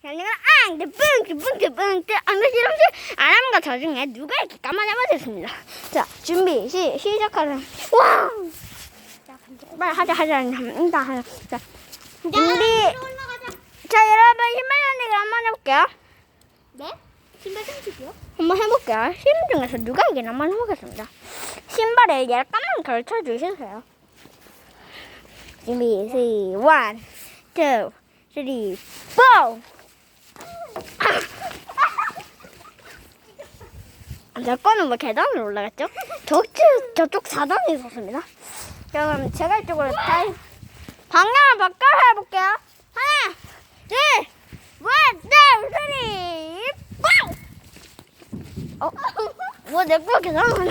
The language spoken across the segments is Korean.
달리는 앙, 뿡, 뿡, 뿡, 안돼 실험실 아람과 저 중에 누가 이렇게 까마잡아졌습니다. 자, 준비, 시, 시작하자. 와! 빨리 하자, 하자, 일단 하자. 자, 준비. 자, 여러분 신발 연대기 한번 해볼게요. 네? 신발 장식이요? 한번 해볼게요. 신발 중에서 누가 이기나 한번 해보겠습니다. 신발에 약간만 걸쳐주세요. 준비, 시, 원, 투, 쓰리, 포! 제 거는 뭐 계단으로 올라갔죠? 저쪽, 저쪽 4단에 있었습니다. 자, 그럼 제가 이쪽으로 다, 방향을 바꿔서 해볼게요. 하나, 둘, 원, 투, 쓰리, 포! 어? 뭐, 내거 계산하네.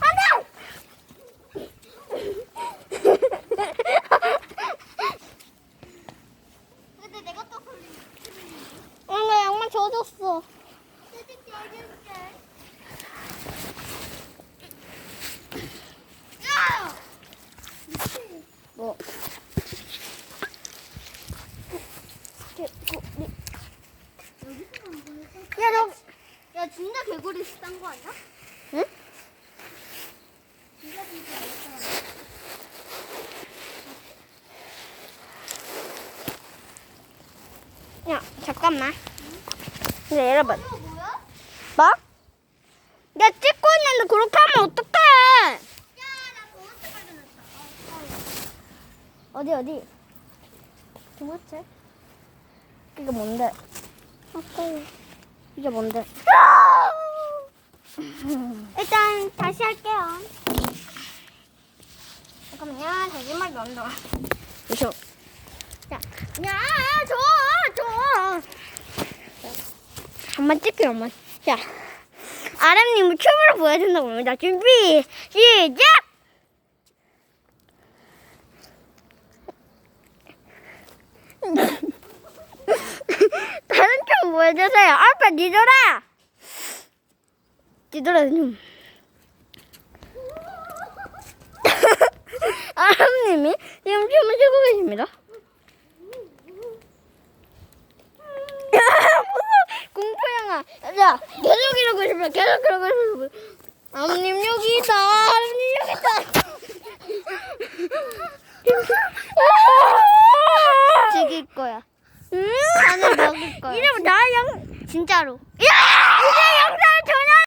안 근데 내가 또 걸린. 돼! 나 양말 젖었어. 뜯을게, 뜯을게. 뭐? 야, 너, 야, 진짜 개구리 싼거 아니야? 응? 진짜 진짜 싼 야, 잠깐만. 근데 여러분, 거. 뭐야? 뭐? 야, 찍고 있는데 그렇게 하면 어떡해! 어, 어디, 어디? 도대체? 이게 뭔데? 아까워. 이게 뭔데? 일단 다시 할게요. 잠깐만요. 거짓말이 온다. 이쇼. 자, 야, 한번 찍게요, 한번. 자, 아람님은 춤으로 보여준다고 합니다. 준비, 시작! 다른 춤 보여주세요. 아빠, 니들아! 니들아, 좀. 아람님이 지금 춤을 추고 계십니다. 공포 계속 이러고 싶어. 계속 이러고 싶어. 아버님 여기 있다. 아버님 여기 있다. 죽일 거야. 음, 안에 먹을 거야. 이러면 나 영, 진짜로. 야!